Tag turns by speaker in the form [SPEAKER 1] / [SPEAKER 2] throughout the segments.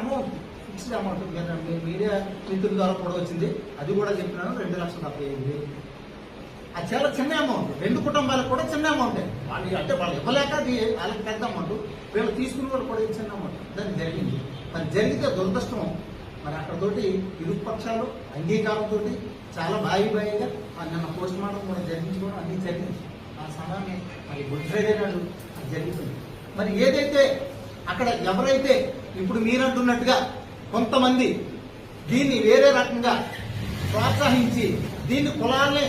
[SPEAKER 1] Amount fixed amount మీ media మిత్రుల ద్వారా కూడా వచ్చింది. అది కూడా చెప్పినాను రెండు లక్షల డెబ్బై ఐదు అది చాలా చిన్న అమౌంట్ రెండు కుటుంబాలకు కూడా చిన్న అమౌంట్ వాళ్ళు అంటే వాళ్ళు ఇవ్వలేక అది వాళ్ళకి పెద్ద అమౌంట్ వీళ్ళు తీసుకుని వాళ్ళు కూడా ఇది చిన్న అమౌంట్ దాన్ని జరిగింది. మరి జరిగితే దురదృష్టం. మరి అక్కడతోటి ఇరు పక్షాలు అంగీకారంతో చాలా బాయి బాయిగా నిన్న పోస్ట్ మార్టం కూడా జరిగించుకోవడం అన్నీ జరిగింది. ఆ సమయాన్ని మరి గుడ్ ఫ్రైడే నాడు అది జరుగుతుంది మరి ఏదైతే అక్కడ ఎవరైతే ఇప్పుడు మీరంటున్నట్టుగా కొంతమంది దీన్ని వేరే రకంగా ప్రోత్సహించి దీన్ని కులాల్ని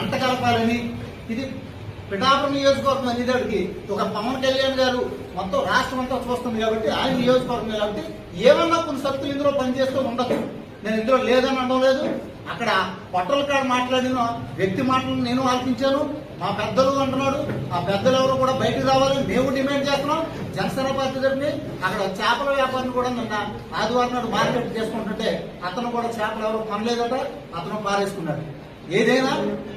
[SPEAKER 1] అంటగలపాలని ఇది పిఠాపురం నియోజకవర్గం అనేదానికి ఒక పవన్ కళ్యాణ్ గారు మొత్తం రాష్ట్రం అంతా చూస్తుంది కాబట్టి ఆయన నియోజకవర్గం కాబట్టి ఏమన్నా కొన్ని శక్తులు ఇందులో పనిచేస్తూ ఉండదు నేను ఇందులో లేదని అనడం లేదు. అక్కడ పొట్టల కాడ మాట్లాడిన వ్యక్తి మాటలను నేను ఆలపించాను మా పెద్దలు అంటున్నాడు. ఆ పెద్దలు ఎవరు కూడా బయటకు రావాలని మేము డిమాండ్ చేస్తున్నాం. జనసేన పార్టీ తరఫున అక్కడ చేపల వ్యాపారం కూడా నిన్న ఆదివారం నాడు మార్కెట్ చేసుకుంటుంటే అతను కూడా చేపలు ఎవరు కొనలేదట అతను పారేసుకున్నాడు. ఏదైనా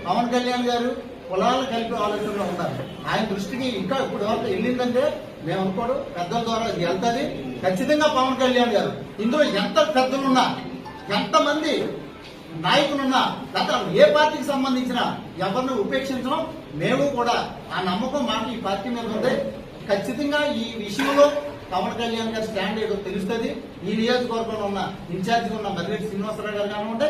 [SPEAKER 1] పవన్ కళ్యాణ్ గారు కులాలు కలిపి ఆలోచనలో ఉన్నారు. ఆయన దృష్టికి ఇంకా ఇప్పుడు వరకు వెళ్ళిందంటే మేము అనుకోడు పెద్దల ద్వారా ఇది వెళ్తుంది. ఖచ్చితంగా పవన్ కళ్యాణ్ గారు. ఇందులో ఎంత పెద్దలున్నా ఎంతమంది నాయకులున్నా గత ఏ పార్టీకి సంబంధించిన ఎవరిని ఉపేక్షించడం మేము కూడా ఆ నమ్మకం మాకు ఈ పార్టీ మీద ఉంది ఖచ్చితంగా ఈ విషయంలో పవన్ కళ్యాణ్ గారి స్టాండ్ ఏదో తెలుస్తుంది. ఈ నియోజకవర్గంలో ఉన్న ఇన్ఛార్జిగా ఉన్న మర్రెడ్డి శ్రీనివాసరావు గారు కానివ్వండి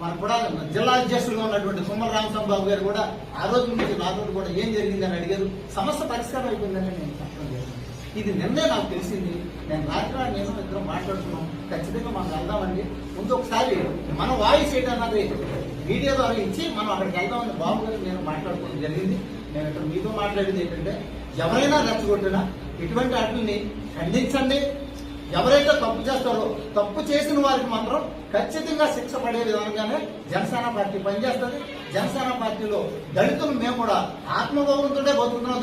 [SPEAKER 1] మన కూడా జిల్లా అధ్యక్షులుగా ఉన్నటువంటి కుమ్మల రామస్వామి గారు కూడా ఆ రోజు నుంచి నాతో కూడా ఏం జరిగిందని అడిగారు. సమస్య పరిష్కారం అయిపోయిందని నేను చెప్పడం ఇది నిన్నే నాకు తెలిసింది. నేను రాత్రి నేను ఇద్దరం మాట్లాడుతున్నాం ఖచ్చితంగా మనం వెళ్దామండి. ముందు ఒకసారి మన వాయిస్ ఏంటన్నది మీడియా ద్వారా ఇచ్చి మనం అక్కడికి వెళ్దామని బాబు గారు నేను మాట్లాడుకోవడం జరిగింది. నేను ఇక్కడ మీతో మాట్లాడేది ఏంటంటే ఎవరైనా రెచ్చగొట్టినా ఇటువంటి వాటిని ఖండించండి. ఎవరైతే తప్పు చేస్తారో తప్పు చేసిన వారికి మాత్రం ఖచ్చితంగా శిక్ష పడే విధంగానే జనసేన పార్టీ పనిచేస్తుంది. జనసేన పార్టీలో దళితులు మేము కూడా ఆత్మగౌరవంతోనే బతుకుతున్నాం.